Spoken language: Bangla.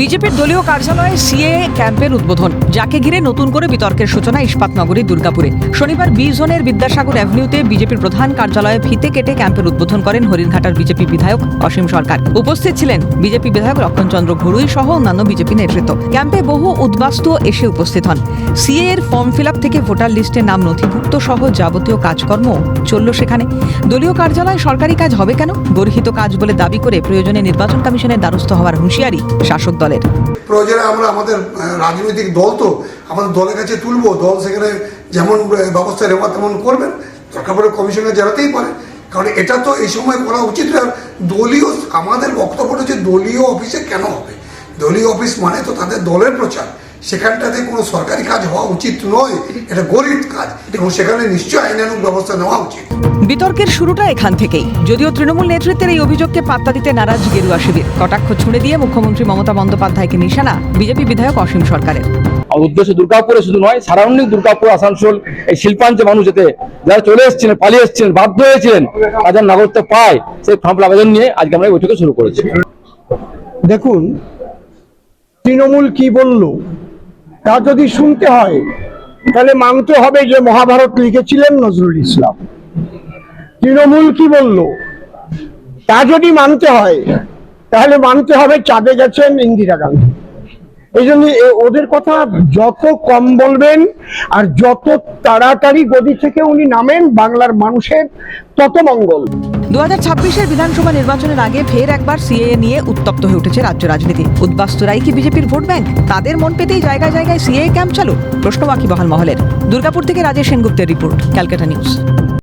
বিজেপির দলীয় কার্যালয়ে সিএ ক্যাম্পের উদ্বোধন, যাকে ঘিরে নতুন করে বিতর্কের সূচনা ইস্পাতনগরী দুর্গাপুরে। শনিবার বি জোনের বিদ্যাসাগর অ্যাভিনিউতে বিজেপির প্রধান কার্যালয়ে ফিতে কেটে ক্যাম্পের উদ্বোধন করেন হরিণঘাটার বিজেপি বিধায়ক অসীম সরকার। উপস্থিত ছিলেন বিজেপি বিধায়ক লক্ষণচন্দ্র ঘুরুই সহ অন্যান্য বিজেপি নেতৃত্ব। ক্যাম্পে বহু উদ্বাস্তু এসে উপস্থিত হন। সিএ এর ফর্ম ফিল থেকে ভোটার লিস্টে নাম নথিভুক্ত সহ যাবতীয় কাজকর্ম চলল সেখানে। দলীয় কার্যালয়ে সরকারি কাজ হবে কেন? গর্হিত কাজ বলে দাবি করে প্রয়োজনে নির্বাচন কমিশনের দ্বারস্থ হওয়ার হুঁশিয়ারি শাসক দলের। প্রয়োজনে আমরা আমাদের রাজনৈতিক দল তো আমাদের দলের কাছে তুলবো। দল সেখানে যেমন ব্যবস্থা নেওয়া তেমন করবেন। দরকার পড়ে কমিশনে জানাতেই পারে। কারণ এটা তো এই সময় করা উচিত না, দলীয়, আমাদের বক্তব্যটা হচ্ছে দলীয় অফিসে কেন হবে? দলীয় অফিস মানে তো তাদের দলের প্রচার। সেখানটাতে কোনো সরকারি কাজ হওয়া উচিত নয়। এটা গরিব কাজ। এবং সেখানে নিশ্চয়ই আইনানুগ ব্যবস্থা নেওয়া উচিত। বিতর্কের শুরুটা এখান থেকেই। যদিও তৃণমূল নেতৃত্বের এই অভিযোগকে পাত্তা দিতে নারাজ গেরুয়া শিবির। কটাক্ষ ছুড়ে দিয়ে মুখ্যমন্ত্রী মমতা বন্দ্যোপাধ্যায়কে নিশানা বিজেপি বিধায়ক অসীম সরকারের। আর উদ্দেশ্য দুর্গাপুরে শুধু নয় সারাউন্ডিং দুর্গাপুর আসানসোল এই শিল্পাঞ্চে মানুষ যেতে যারা চলে এসেছিলেন পালিয়ে এসেছিলেন বাধ্য হয়েছিলেন তাদের নাগরিকত্ব পায় সেই ফর্ম আবেদন নিয়ে আজকে আমরা বৈঠকে শুরু করেছি। দেখুন তৃণমূল কি বলল? তা যদি শুনতে হয়, তাহলে মানতে হবে যে মহাভারত লিখেছিলেন নজরুল ইসলাম। তৃণমূল কি বলল? তা যদি মানতে হয়, তাহলে মানতে হবে চাঁদে গেছেন ইন্দিরা গান্ধী। এই জন্য ওদের কথা যত কম বলবেন আর যত তাড়াতাড়ি গদি থেকে উনি নামেন, বাংলার মানুষের তত মঙ্গল। দু হাজার ছাব্বিশের বিধানসভা নির্বাচনের আগে ফের একবার সিএএ নিয়ে উত্তপ্ত হয়ে উঠেছে রাজ্য রাজনীতি। উদ্বাস্তুরাই কি বিজেপির ভোট ব্যাংক? তাদের মন পেতেই জায়গায় জায়গায় সিএএ ক্যাম্প চালু। প্রশ্ন বাকি বহাল মহলের। দুর্গাপুর থেকে রাজেশ সেনগুপ্তের রিপোর্ট, ক্যালকাটা নিউজ।